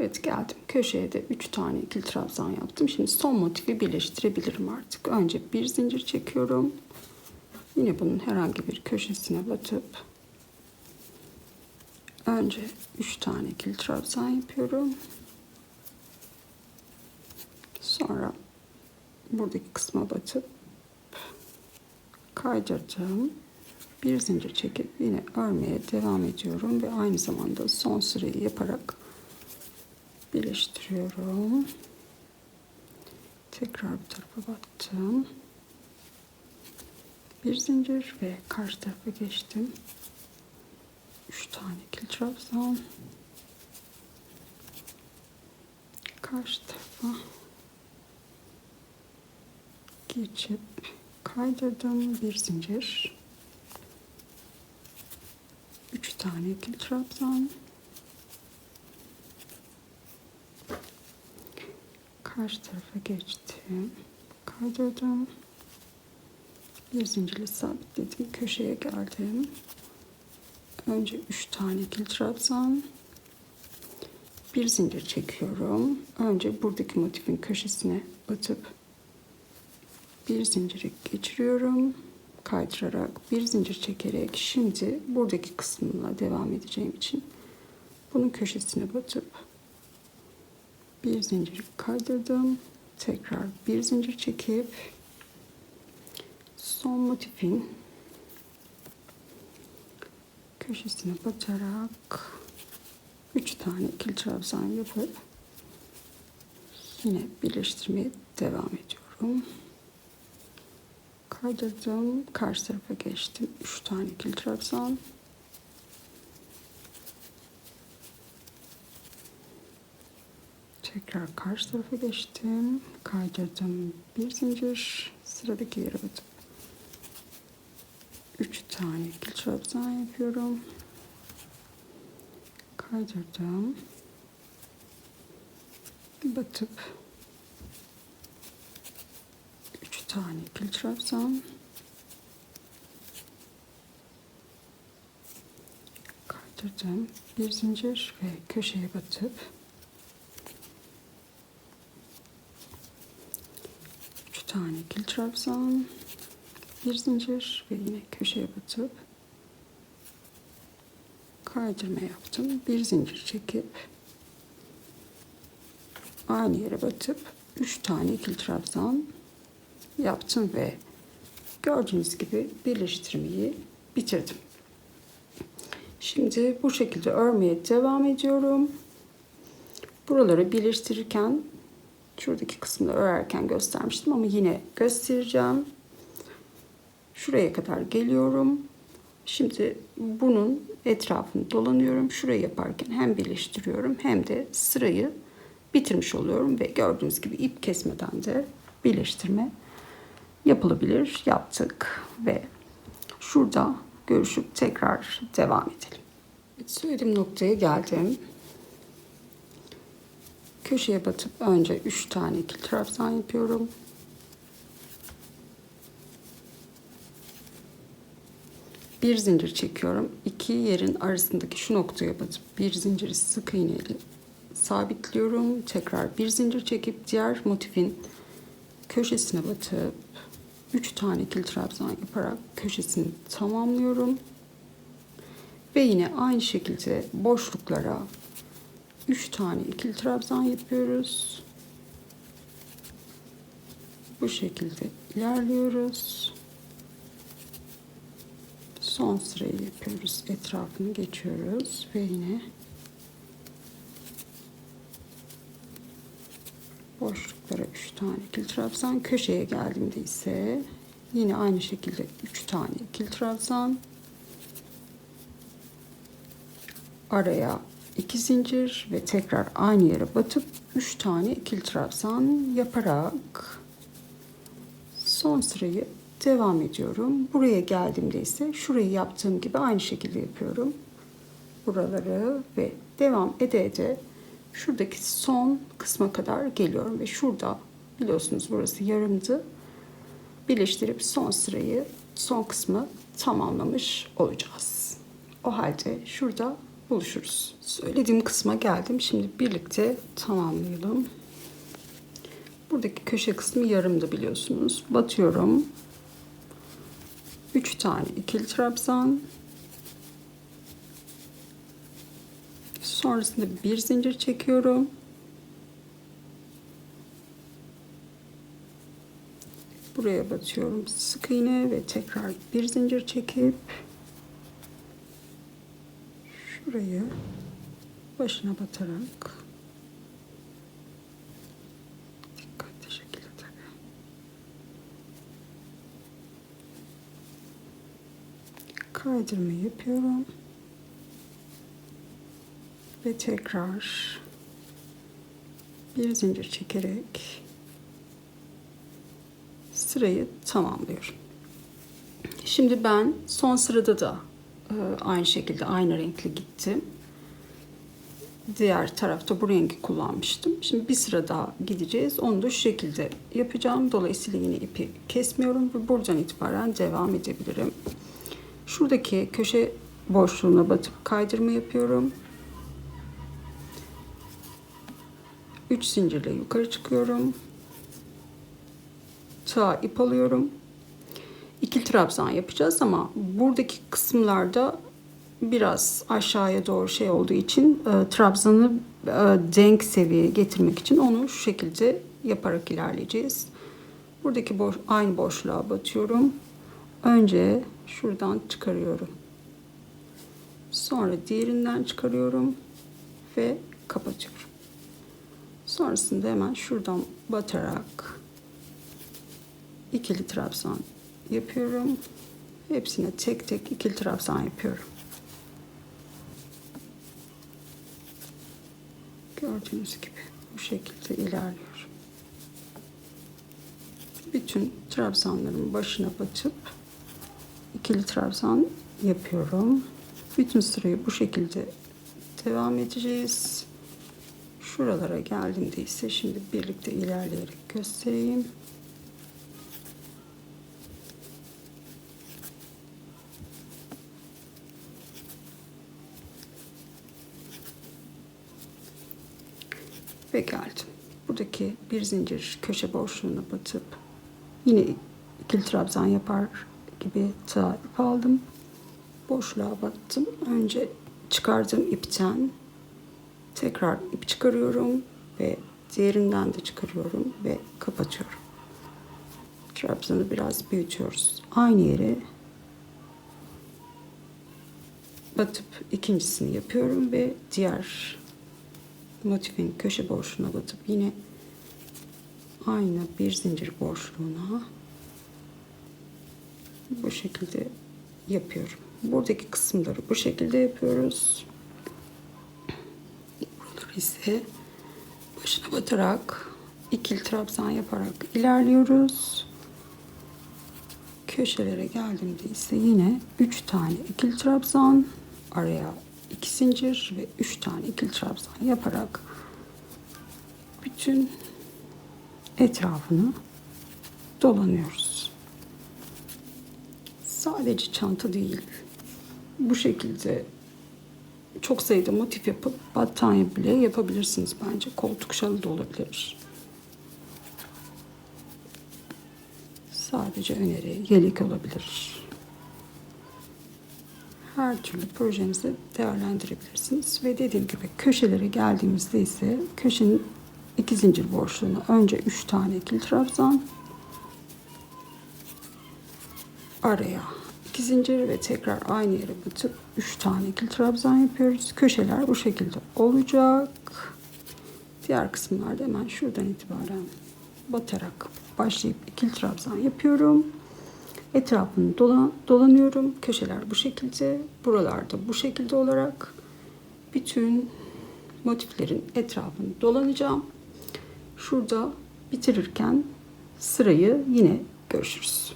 Evet geldim. Köşeye de 3 tane ikili trabzan yaptım. Şimdi son motifi birleştirebilirim artık. Önce bir zincir çekiyorum. Yine bunun herhangi bir köşesine batıp önce 3 tane ikili trabzan yapıyorum. Sonra buradaki kısma batıp kaydırdım. Bir zincir çekip yine örmeye devam ediyorum ve aynı zamanda son sırayı yaparak birleştiriyorum. Tekrar bu tarafa battım. Bir zincir ve karşı tarafa geçtim. Üç tane ikili trabzan. Karşı tarafa geçip kaydırdım bir zincir. Üç tane ikili trabzan. Karşı tarafa geçtim. Kaydırdım. Bir zincirle sabitledim. Köşeye geldim. Önce üç tane ikili trabzan. Bir zincir çekiyorum. Önce buradaki motifin köşesine batıp bir zinciri geçiriyorum. Kaydırarak bir zincir çekerek şimdi buradaki kısmına devam edeceğim için bunun köşesine batıp bir zincir kaydırdım. Tekrar bir zincir çekip son motifin köşesine batarak 3 tane ikili trabzan yapıp yine birleştirmeye devam ediyorum. Kaydırdım. Karşı tarafa geçtim. 3 tane ikili trabzan. Tekrar karşı tarafa geçtim. Kaydırdım. Bir zincir. Sıradaki yere batıp 3 tane ikili trabzan yapıyorum. Kaydırdım. Batıp 3 tane ikili trabzan. Kaydırdım. Bir zincir ve köşeye batıp tane ikili trabzan. Bir zincir ve yine köşeye batıp kaydırma yaptım. Bir zincir çekip aynı yere batıp üç tane ikili trabzan yaptım ve gördüğünüz gibi birleştirmeyi bitirdim. Şimdi bu şekilde örmeye devam ediyorum. Buraları birleştirirken şuradaki kısmını örerken göstermiştim ama yine göstereceğim. Şuraya kadar geliyorum. Şimdi bunun etrafını dolanıyorum. Şurayı yaparken hem birleştiriyorum hem de sırayı bitirmiş oluyorum ve gördüğünüz gibi ip kesmeden de birleştirme yapılabilir. Yaptık ve şurada görüşüp tekrar devam edelim. Söylediğim noktaya geldim. Köşeye batıp önce 3 tane ikili trabzan yapıyorum. Bir zincir çekiyorum. İki yerin arasındaki şu noktaya batıp bir zinciri sık iğneyle sabitliyorum. Tekrar bir zincir çekip diğer motifin köşesine batıp 3 tane ikili trabzan yaparak köşesini tamamlıyorum. Ve yine aynı şekilde boşluklara 3 tane ikili trabzan yapıyoruz. Bu şekilde ilerliyoruz. Son sırayı yapıyoruz. Etrafını geçiyoruz ve yine boşluklara 3 tane ikili trabzan köşeye geldiğimde ise yine aynı şekilde 3 tane ikili trabzan araya 2 zincir ve tekrar aynı yere batıp 3 tane ikili trabzan yaparak son sırayı devam ediyorum. Buraya geldiğimde ise şurayı yaptığım gibi aynı şekilde yapıyorum. Buraları ve devam ede ede şuradaki son kısma kadar geliyorum ve şurada biliyorsunuz burası yarımdı. Birleştirip son sırayı, son kısmı tamamlamış olacağız. O halde şurada buluşuruz. Söylediğim kısma geldim. Şimdi birlikte tamamlayalım. Buradaki köşe kısmı yarımdı biliyorsunuz. Batıyorum. 3 tane ikili trabzan. Sonrasında bir zincir çekiyorum. Buraya batıyorum sık iğne ve tekrar bir zincir çekip şurayı başına batarak dikkatli şekilde tabii. Kaydırma yapıyorum. Ve tekrar bir zincir çekerek sırayı tamamlıyorum. Şimdi ben son sırada da aynı şekilde aynı renkli gittim. Diğer tarafta bu rengi kullanmıştım. Şimdi bir sıra daha gideceğiz. Onu da şu şekilde yapacağım. Dolayısıyla yine ipi kesmiyorum ve buradan itibaren devam edebilirim. Şuradaki köşe boşluğuna batıp kaydırma yapıyorum. 3 zincirle yukarı çıkıyorum. Sağa ip alıyorum. İkili trabzan yapacağız ama buradaki kısımlarda biraz aşağıya doğru şey olduğu için e, trabzanı e, denk seviyeye getirmek için onu şu şekilde yaparak ilerleyeceğiz. Buradaki boş, aynı boşluğa batıyorum. Önce şuradan çıkarıyorum. Sonra diğerinden çıkarıyorum ve kapatıyorum. Sonrasında hemen şuradan batarak ikili trabzan yapıyorum. Hepsine tek tek ikili trabzan yapıyorum. Gördüğünüz gibi bu şekilde ilerliyorum. Bütün trabzanların başına batıp ikili trabzan yapıyorum. Bütün sırayı bu şekilde devam edeceğiz. Şuralara geldiğimde ise şimdi birlikte ilerleyerek göstereyim. Ve geldim. Buradaki bir zincir köşe boşluğuna batıp yine ikili trabzan yapar gibi tığ ip aldım. Boşluğa battım. Önce çıkardığım ipten tekrar ip çıkarıyorum ve diğerinden de çıkarıyorum ve kapatıyorum. Trabzanı biraz büyütüyoruz. Aynı yere batıp ikincisini yapıyorum ve diğer motifin köşe boşluğuna batıp yine aynı bir zincir boşluğuna bu şekilde yapıyorum. Buradaki kısımları bu şekilde yapıyoruz. Buraları ise başına batarak ikili trabzan yaparak ilerliyoruz. Köşelere geldiğimde ise yine 3 tane ikili trabzan araya 2 zincir ve 3 tane ikili trabzan yaparak bütün etrafını dolanıyoruz. Sadece çanta değil. Bu şekilde çok sayıda motif yapıp battaniye bile yapabilirsiniz bence. Koltuk şalı da olabilir. Sadece öneri, yelek olabilir. Her türlü projenizi değerlendirebilirsiniz. Ve dediğim gibi köşelere geldiğimizde ise köşenin iki zincir boşluğuna önce üç tane ikili trabzan araya iki zincir ve tekrar aynı yere batıp üç tane ikili trabzan yapıyoruz. Köşeler bu şekilde olacak. Diğer kısımlarda hemen şuradan itibaren batarak başlayıp ikili trabzan yapıyorum. Etrafını dolan, dolanıyorum. Köşeler bu şekilde. Buralarda bu şekilde olarak bütün motiflerin etrafını dolanacağım. Şurada bitirirken sırayı yine görüşürüz.